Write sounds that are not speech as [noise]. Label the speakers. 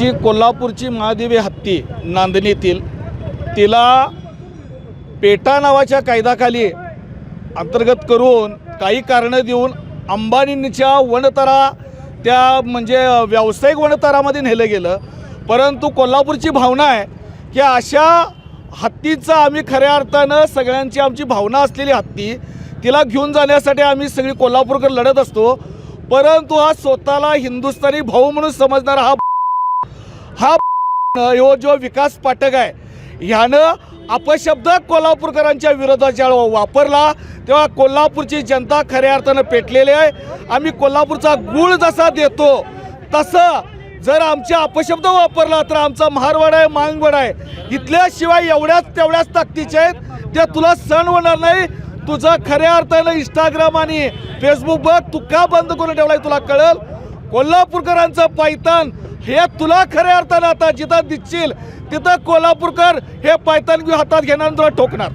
Speaker 1: आमची कोल्हापूरची महादेवी हत्ती नांदणीतील तिला पेटा नावाच्या कायद्याखाली अंतर्गत करून काही कारणं देऊन अंबानींच्या वनतरा त्या म्हणजे व्यावसायिक वनतरामध्ये नेलं गेलं. परंतु कोल्हापूरची भावना आहे की अशा हत्तीचा आम्ही खऱ्या अर्थानं सगळ्यांची आमची भावना असलेली हत्ती तिला घेऊन जाण्यासाठी आम्ही सगळी कोल्हापूरकर लढत असतो. परंतु हा स्वतःला हिंदुस्थानी भाऊ म्हणून समजणारा हा हा [laughs] यो जो विकास पाठक आहे ह्यानं अपशब्द कोल्हापूरकरांच्या विरोधात ज्यावेळा वापरला तेव्हा कोल्हापूरची जनता खऱ्या अर्थानं पेटलेली आहे. आम्ही कोल्हापूरचा गुळ जसा देतो तसं जर आमचे अपशब्द वापरला तर आमचा महारवाड आहे मांगवड आहे. इथल्या शिवाय एवढ्याच तेवढ्याच ताकदीचे आहेत त्या तुला सण होणार नाही. तुझं खऱ्या अर्थानं इंस्टाग्राम आणि फेसबुक बघ तू का बंद करून ठेवलाय तुला कळल. कोल्हापूरकरांचं पायतान हे तुला खऱ्या अर्थानं आता जिथं दिसशील तिथं कोल्हापूरकर हे पायतान हातात घेणार तुला ठोकणार.